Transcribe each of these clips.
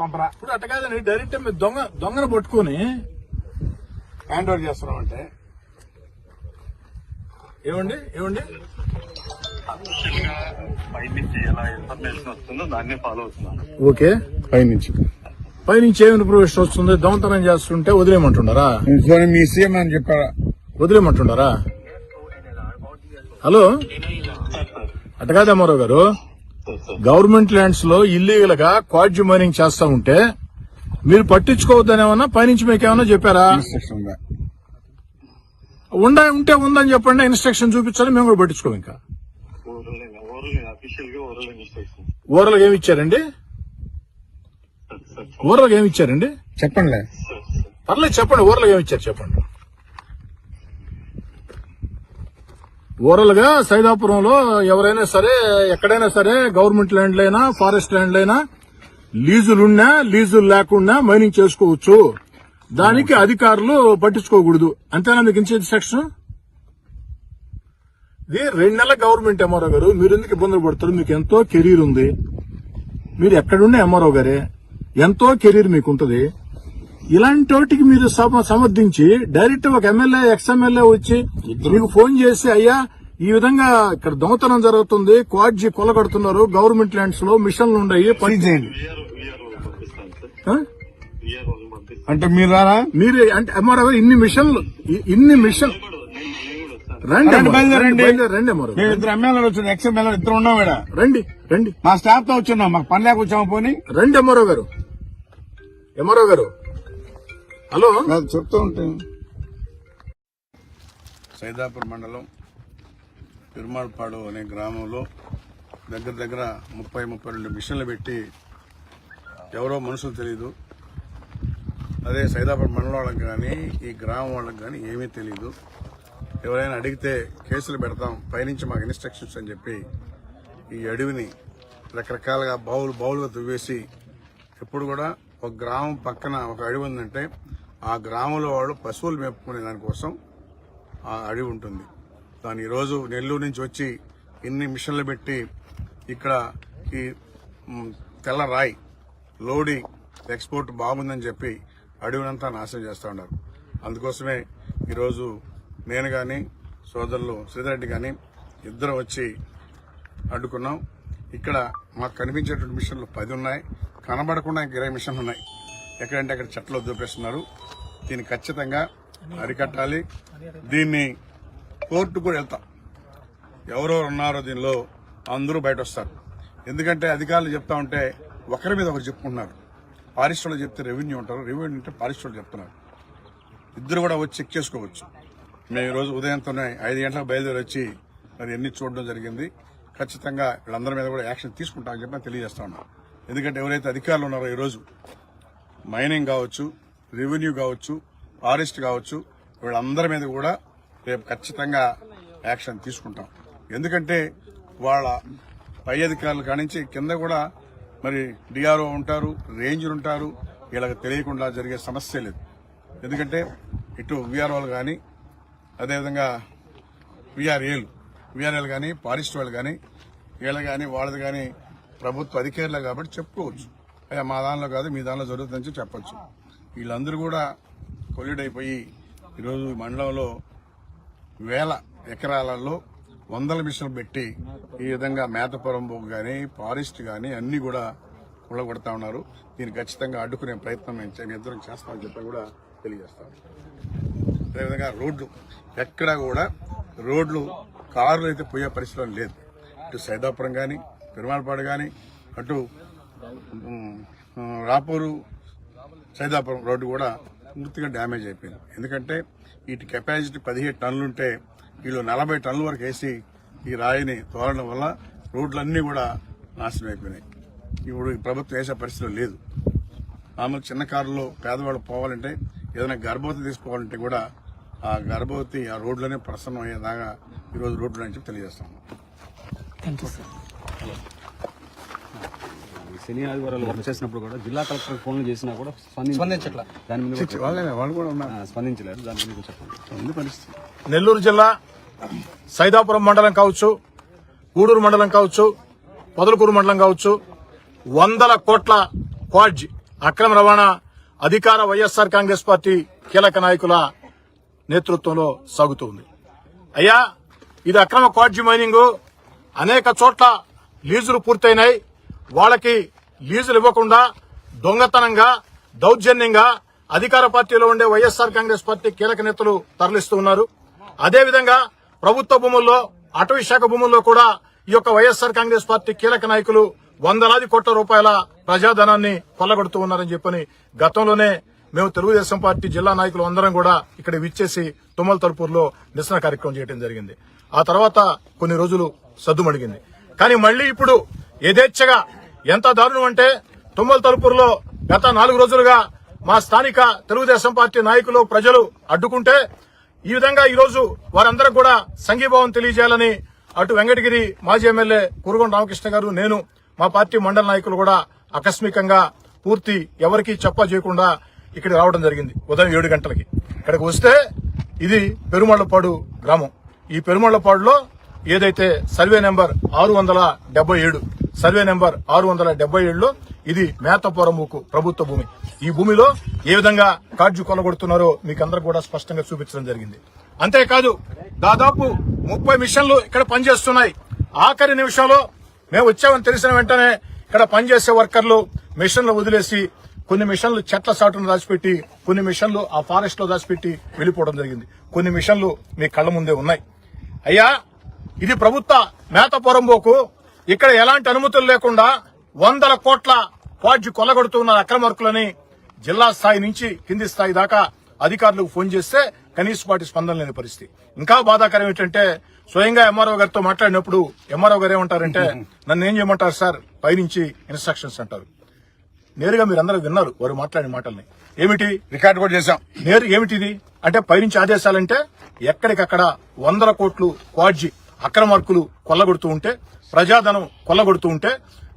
పంపరా. ఇప్పుడు అట్ట కాదని డైరెక్ట్ మీరు దొంగ దొంగను పట్టుకొని హ్యాండ్ ఓవర్ చేస్తున్నాం అంటే ఏమండి ఏమండి? పైనుంచి ఎలా ఇన్ఫర్మేషన్ వస్తుందో దాన్ని ఫాలో అవుతున్నాను. ఓకే. పైనుంచి. పైనుంచి ఏమి ఇన్ఫర్మేషన్ వస్తుంది? దొంగతనం చేస్తుంటే వదిలేయమంటుండారా పోనీ మీ సీఎం అని చెప్పారా? వదిలేయమంటుండారా హలో? అట్ట కాదు అమ్మారావు గారు. గవర్నమెంట్ ల్యాండ్స్లో ఇల్లీగల్గా క్వాడ్జి మైనింగ్ చేస్తా ఉంటే మీరు పట్టించుకోవద్దని ఏమన్నా పైనుంచి మీకు ఏమన్నా చెప్పారా ఉండ ఉంటే ఉందని చెప్పండి ఇన్స్ట్రక్షన్ చూపించాలి మేము కూడా పట్టించుకోం ఇంకా. ఓరల్గా ఏమి ఇచ్చారండి? ఓరల్గా ఏమి ఇచ్చారండి? చెప్పండి పర్లేదు చెప్పండి ఓరల్గా ఏమి ఇచ్చారు చెప్పండి. ఓరల్గా సైదాపురంలో ఎవరైనా సరే ఎక్కడైనా సరే గవర్నమెంట్ ల్యాండ్లైనా ఫారెస్ట్ ల్యాండ్లైనా లీజులున్నా లీజులు లేకుండా మైనింగ్ చేసుకోవచ్చు. దానికి అధికారులు పట్టించుకోకూడదు. అంతేనా మీకు ఇన్ఛార్జ్ సెక్షన్ ఇది రెండు నెలల గవర్నమెంట్ ఎంఆర్ఓ గారు మీరు ఎందుకు ఇబ్బందులు పడతారు? మీకు ఎంతో కెరీర్ ఉంది. మీరు ఎక్కడున్న ఎంఆర్ఓ గారే ఎంతో కెరీర్ మీకు ఉంటుంది ఇలాంటి వాటికి మీరు సమ- సమర్థించి డైరెక్ట్ ఒక ఎమ్మెల్యే ఎక్స్ ఎమ్మెల్యే వచ్చి మీకు ఫోన్ చేసి అయ్యా ఈ విధంగా ఇక్కడ దొంగతనం జరుగుతుంది. క్వాడ్జీ కొలగడుతున్నారు గవర్నమెంట్ ల్యాండ్స్లో మిషన్లు ఉన్నాయి అంటే మీరు రారా? మీరు అంటే గారు ఇన్ని మిషన్లు ఇన్ని మిషన్ రండి రండి, రండి మేము ఇద్దరు ఎమ్మెల్యేలు ఎక్స్ ఇద్దరు ఉన్నాం ఇక్కడ. రండి రండి. మా స్టాఫ్తో వచ్చున్నాం మాకు పని లేక వచ్చాము పోనీ. రండి గారు. గారు. హలో? చెప్తూ ఉంటే. సైదాపూర్ మండలం పెరుమాళ్పాడు అనే గ్రామంలో దగ్గర దగ్గర ముప్పై ముప్పై రెండు మిషన్లు పెట్టి ఎవరో మనుషులు తెలియదు అదే సైదాపూర్ మండలం వాళ్ళకి కానీ ఈ గ్రామం వాళ్ళకి కానీ ఏమీ తెలియదు ఎవరైనా అడిగితే కేసులు పెడతాం పైనుంచి మాకు ఇన్స్ట్రక్షన్స్ అని చెప్పి ఈ అడవిని రకరకాలుగా బావులు బావులుగా దువ్వేసి ఎప్పుడు కూడా ఒక గ్రామం పక్కన ఒక అడవి ఉందంటే ఆ గ్రామంలో వాళ్ళు పశువులు మేపుకునే దానికోసం ఆ అడవి ఉంటుంది. దాని ఈరోజు నెల్లూరు నుంచి వచ్చి ఇన్ని మిషన్లు పెట్టి ఇక్కడ ఈ తెల్ల రాయి లోడి ఎక్స్పోర్ట్ బాగుందని చెప్పి అడవినంతా నాశనం చేస్తూ ఉన్నారు. అందుకోసమే ఈరోజు నేను కానీ సోదరులు శ్రీధరెడ్డి కానీ ఇద్దరం వచ్చి అడ్డుకున్నాం. ఇక్కడ మాకు కనిపించేటువంటి మిషన్లు పది ఉన్నాయి. కనబడకుండా ఇరవై మిషన్లు ఉన్నాయి. ఎక్కడంటే అక్కడ చెట్లు దూపేస్తున్నారు దీన్ని ఖచ్చితంగా అరికట్టాలి. దీన్ని కోర్టు కూడా వెళ్తాం. ఎవరెవరు ఉన్నారో దీనిలో అందరూ బయట వస్తారు ఎందుకంటే అధికారులు చెప్తా ఉంటే ఒకరి మీద ఒకరు చెప్పుకుంటున్నారు. ఫారెస్ట్ చెప్తే రెవెన్యూ ఉంటారు. రెవెన్యూ అంటే ఫారెస్ట్ చెప్తున్నారు. ఇద్దరు కూడా వచ్చి చెక్ చేసుకోవచ్చు. మేము ఈరోజు ఉదయంతోనే ఐదు గంటలకు బయలుదేరి వచ్చి మరి ఎన్ని చూడడం జరిగింది. ఖచ్చితంగా వీళ్ళందరి మీద కూడా యాక్షన్ తీసుకుంటామని చెప్పి తెలియజేస్తా ఉన్నాం. ఎందుకంటే ఎవరైతే అధికారులు ఉన్నారో ఈరోజు మైనింగ్ కావచ్చు రెవెన్యూ కావచ్చు ఫారెస్ట్ కావచ్చు వీళ్ళందరి మీద కూడా రేపు ఖచ్చితంగా యాక్షన్ తీసుకుంటాం. ఎందుకంటే వాళ్ళ పై అధికారులు కానించి కింద కూడా మరి డిఆర్ఓ ఉంటారు రేంజర్ ఉంటారు వీళ్ళకి తెలియకుండా జరిగే సమస్య లేదు. ఎందుకంటే ఇటు విఆర్ఓలు కానీ అదేవిధంగా విఆర్ఏలు విఆర్ఏలు కానీ ఫారెస్ట్ వాళ్ళు కానీ వీళ్ళు కానీ వాళ్ళది కానీ ప్రభుత్వ అధికారులు కాబట్టి చెప్పుకోవచ్చు. అయ్యా మా దానిలో కాదు మీ దానిలో జరుగుతుందని చెప్పి చెప్పొచ్చు. వీళ్ళందరూ కూడా కొల్యూడ్ అయిపోయి ఈరోజు మండలంలో వేల ఎకరాలలో వందల మిషన్లు పెట్టి ఈ విధంగా మేతపురం బొగ్గు కానీ ఫారెస్ట్ కానీ అన్నీ కూడా కొడతా ఉన్నారు. దీన్ని ఖచ్చితంగా అడ్డుకునే ప్రయత్నం మేము ఇద్దరం చేస్తామని చెప్పి కూడా తెలియజేస్తాం. అదేవిధంగా రోడ్లు ఎక్కడా కూడా రోడ్లు కార్లు అయితే పోయే పరిస్థితిలో లేదు. ఇటు సైదాపురం కానీ పెరుమాళపాడు కానీ అటు రాపూరు సైదాపురం రోడ్డు కూడా పూర్తిగా డ్యామేజ్ అయిపోయింది. ఎందుకంటే వీటి కెపాసిటీ పదిహేడు టన్నులుంటే వీళ్ళు నలభై టన్నుల వరకు వేసి ఈ రాయిని తోలడం వల్ల రోడ్లన్నీ కూడా నాశనం అయిపోయినాయి ఇప్పుడు ఈ ప్రభుత్వం వేసే పరిస్థితిలో లేదు. మామూలు చిన్న కారులో పేదవాళ్ళు పోవాలంటే ఏదైనా గర్భవతి తీసుకోవాలంటే కూడా ఆ గర్భవతి ఆ రోడ్లోనే ప్రసన్నం అయ్యేదాకా ఈరోజు రోడ్లు అని చెప్పి తెలియజేస్తాము ఈ శని ఆదివారాలు వర్క్ చేసినప్పుడు కూడా జిల్లా కలెక్టర్ ఫోన్లు చేసినా కూడా స్పందించట్లా? దాని మీద కూడా వాళ్ళే వాళ్ళు కూడా ఉన్నారు. ఆ, స్పందించలేరు. దాని మీద కూడా చెప్పండి. ఉంది పరిస్థితి. నెల్లూరు జిల్లా సైదాపురం మండలం కావచ్చు గూడూరు మండలం కావచ్చు పొదలకూరు మండలం కావచ్చు వందల కోట్ల క్వాడ్జ్ అక్రమ రవాణా అధికార వైఎస్ఆర్ కాంగ్రెస్ పార్టీ కీలక నాయకుల నేతృత్వంలో సాగుతోంది. అయ్యా ఇది అక్రమ క్వాడ్జి మైనింగ్. అనేక చోట్ల లీజులు పూర్తయినాయి. వాళ్ళకి లీజులు ఇవ్వకుండా దొంగతనంగా దౌర్జన్యంగా అధికార పార్టీలో ఉండే వైఎస్ఆర్ కాంగ్రెస్ పార్టీ కీలక నేతలు తరలిస్తూ ఉన్నారు. అదేవిధంగా ప్రభుత్వ భూముల్లో అటవీ శాఖ భూముల్లో కూడా ఈ యొక్క వైఎస్ఆర్ కాంగ్రెస్ పార్టీ కీలక నాయకులు వందలాది కోట్ల రూపాయల ప్రజాధనాన్ని కొల్లగొడుతూ ఉన్నారని చెప్పని గతంలోనే మేము తెలుగుదేశం పార్టీ జిల్లా నాయకులు అందరం కూడా ఇక్కడ విచ్చేసి తుమ్మల తలుపూరులో నిరసన కార్యక్రమం చేయడం జరిగింది. ఆ తర్వాత కొన్ని రోజులు సద్దుమడిగింది. కానీ మళ్ళీ ఇప్పుడు యథేచ్ఛగా ఎంత దారుణం అంటే తుమ్మల తలుపూరులో గత నాలుగు రోజులుగా మా స్థానిక తెలుగుదేశం పార్టీ నాయకులు ప్రజలు అడ్డుకుంటే ఈ విధంగా ఈరోజు వారందరూ కూడా సంఘీభావం తెలియజేయాలని అటు వెంకటగిరి మాజీ ఎమ్మెల్యే కురుగొండ రామకృష్ణ గారు నేను మా పార్టీ మండల నాయకులు కూడా ఆకస్మికంగా పూర్తి ఎవరికీ చెప్ప చేయకుండా ఇక్కడ రావడం జరిగింది ఉదయం ఏడు గంటలకి. ఇక్కడికి వస్తే ఇది పెరుమళ్ళపాడు గ్రామం. ఈ పెరుమళ్ళపాడులో ఏదైతే సర్వే నెంబర్ ఆరు వందల డెబ్బై ఏడు సర్వే నెంబర్ ఆరు వందల డెబ్బై ఏడులో ఇది మేతపురముకు ప్రభుత్వ భూమి. ఈ భూమిలో ఏ విధంగా కాడ్జు కొలగొడుతున్నారో మీకు అందరు కూడా స్పష్టంగా చూపించడం జరిగింది. అంతేకాదు దాదాపు ముప్పై మిషన్లు ఇక్కడ పనిచేస్తున్నాయి. ఆఖరి నిమిషంలో మేము వచ్చామని తెలిసిన వెంటనే ఇక్కడ పనిచేసే వర్కర్లు మిషన్లు వదిలేసి కొన్ని మిషన్లు చెట్ల సాటును దాచిపెట్టి కొన్ని మిషన్లు ఆ ఫారెస్ట్లో దాచిపెట్టి వెళ్ళిపోవడం జరిగింది. కొన్ని మిషన్లు మీ కళ్ళ ముందే ఉన్నాయి. అయ్యా ఇది ప్రభుత్వ మేత పొరంబోకు ఇక్కడ ఎలాంటి అనుమతులు లేకుండా వందల కోట్ల పాడ్జి కొల్లగొడుతున్న అక్రమార్కులని జిల్లా స్థాయి నుంచి కింది స్థాయి దాకా అధికారులకు ఫోన్ చేస్తే కనీసపాటి స్పందన లేని పరిస్థితి. ఇంకా బాధాకరం ఏంటంటే స్వయంగా ఎంఆర్ఓ గారితో మాట్లాడినప్పుడు ఎంఆర్ఓ గారు ఏమంటారంటే నన్ను ఏం చేయమంటారు సార్? పైనుంచి ఇన్స్ట్రక్షన్స్ అంటారు. నేరుగా మీరు అందరూ విన్నారు వారు మాట్లాడిన మాటల్ని. ఏమిటి? రికార్డు కూడా చేశాం. నేరు ఏమిటిది? అంటే పైనుంచి ఆదేశాలంటే ఎక్కడికక్కడ వందల కోట్లు క్వాడ్జి అక్రమార్కులు కొల్లగొడుతూ ఉంటే ప్రజాధనం కొల్లగొడుతూ ఉంటే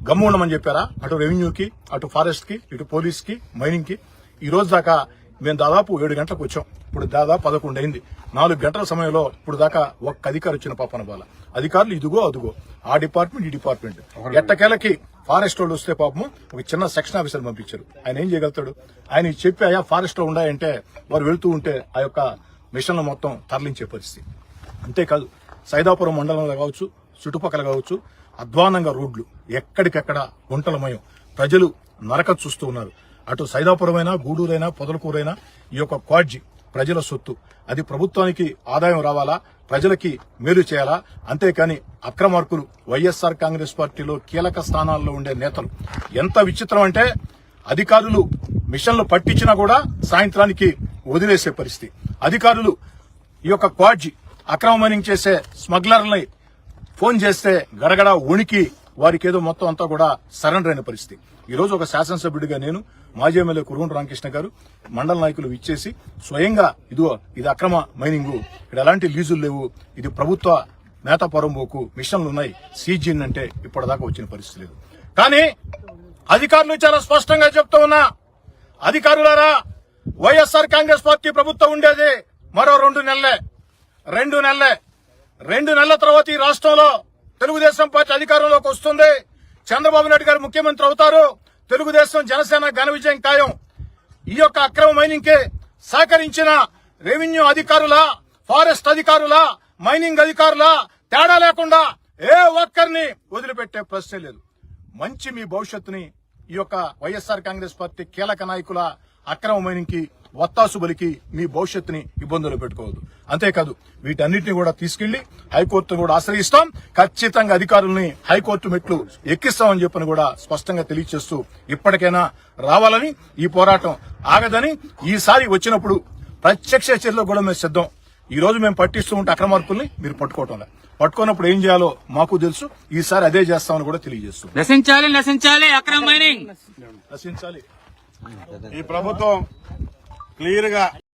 గమ్ము ఉండమని చెప్పారా? అటు రెవెన్యూకి అటు ఫారెస్ట్కి ఇటు పోలీస్కి మైనింగ్కి ఈ రోజు దాకా మేము దాదాపు ఏడు గంటలకు వచ్చాం. ఇప్పుడు దాదాపు పదకొండు అయింది. నాలుగు గంటల సమయంలో ఇప్పుడు దాకా ఒక్క అధికారి వచ్చిన పాపన బాల. అధికారులు ఇదిగో అదుగో. ఆ డిపార్ట్మెంట్ ఈ డిపార్ట్మెంట్. ఎట్టకేలకి ఫారెస్ట్ వాళ్ళు వస్తే పాపము ఒక చిన్న సెక్షన్ ఆఫీసర్ పంపించారు. ఆయన ఏం చేయగలుగుతాడు? ఆయన చెప్పి అయ్యా ఫారెస్ట్లో ఉన్నాయంటే వారు వెళ్తూ ఉంటే ఆ యొక్క మిషన్లు మొత్తం తరలించే పరిస్థితి. అంతేకాదు సైదాపురం మండలంలో కావచ్చు చుట్టుపక్కల కావచ్చు అధ్వానంగా రోడ్లు ఎక్కడికెక్కడ గుంటలమయం. ప్రజలు నరక చూస్తూ ఉన్నారు. అటు సైదాపురమైనా గూడూరైనా పొదలకూరైనా ఈ యొక్క క్వాడ్జి ప్రజల సొత్తు. అది ప్రభుత్వానికి ఆదాయం రావాలా? ప్రజలకి మేలు చేయాలా? అంతేకాని అక్రమార్కులు వైఎస్ఆర్ కాంగ్రెస్ పార్టీలో కీలక స్థానాల్లో ఉండే నేతలు ఎంత విచిత్రం అంటే అధికారులు మిషన్లు పట్టించినా కూడా సాయంత్రానికి వదిలేసే పరిస్థితి. అధికారులు ఈ యొక్క క్వాడ్జి అక్రమ మైనింగ్ చేసే స్మగ్లర్ని ఫోన్ చేస్తే గడగడ ఉనికి వారికి ఏదో మొత్తం అంతా కూడా సరెండర్ అయిన పరిస్థితి. ఈ రోజు ఒక శాసనసభ్యుడిగా నేను మాజీ ఎమ్మెల్యే కురుగుంట రామకృష్ణ గారు మండల నాయకులు ఇచ్చేసి స్వయంగా ఇదిగో ఇది అక్రమ మైనింగ్ ఇక్కడ ఎలాంటి లీజులు లేవు ఇది ప్రభుత్వ మేత పొరంబోకు మిషన్లు ఉన్నాయి సీజీన్ అంటే ఇప్పటిదాకా వచ్చిన పరిస్థితి లేదు. కానీ అధికారులు చాలా స్పష్టంగా చెప్తూ ఉన్నా అధికారులారా వైఎస్ఆర్ కాంగ్రెస్ పార్టీ ప్రభుత్వం ఉండేది మరో రెండు నెలలే. రెండు నెలలే. రెండు నెలల తర్వాత ఈ రాష్ట్రంలో తెలుగుదేశం పార్టీ అధికారంలోకి వస్తుంది. చంద్రబాబు నాయుడు గారు ముఖ్యమంత్రి అవుతారు. తెలుగుదేశం జనసేన ఘన విజయం ఖాయం. ఈ యొక్క అక్రమ మైనింగ్కి సహకరించిన రెవెన్యూ అధికారుల ఫారెస్ట్ అధికారుల మైనింగ్ అధికారుల తేడా లేకుండా ఏ ఒక్కరిని వదిలిపెట్టే ప్రశ్నే లేదు. మంచి మీ భవిష్యత్తుని ఈ యొక్క వైఎస్ఆర్ కాంగ్రెస్ పార్టీ కీలక నాయకుల అక్రమ మైనింగ్కి వత్తాసు బలికి మీ భవిష్యత్తుని ఇబ్బందులు పెట్టుకోవద్దు. అంతేకాదు వీటన్నిటిని కూడా తీసుకెళ్ళి హైకోర్టును కూడా ఆశ్రయిస్తాం. ఖచ్చితంగా అధికారుల్ని హైకోర్టు మెట్లు ఎక్కిస్తామని చెప్పని కూడా స్పష్టంగా తెలియజేస్తూ ఇప్పటికైనా రావాలని ఈ పోరాటం ఆగదని ఈసారి వచ్చినప్పుడు ప్రత్యక్ష చర్యలో కూడా మేము సిద్ధం. ఈ రోజు మేము పట్టిస్తూ ఉంటే అక్రమార్కుల్ని మీరు పట్టుకోవటం. పట్టుకున్నప్పుడు ఏం చేయాలో మాకు తెలుసు. ఈసారి అదే చేస్తామని కూడా తెలియజేస్తూ. నశించాలి నశించాలి అక్రమ నశించాలి. ఈ ప్రభుత్వం క్లియర్గా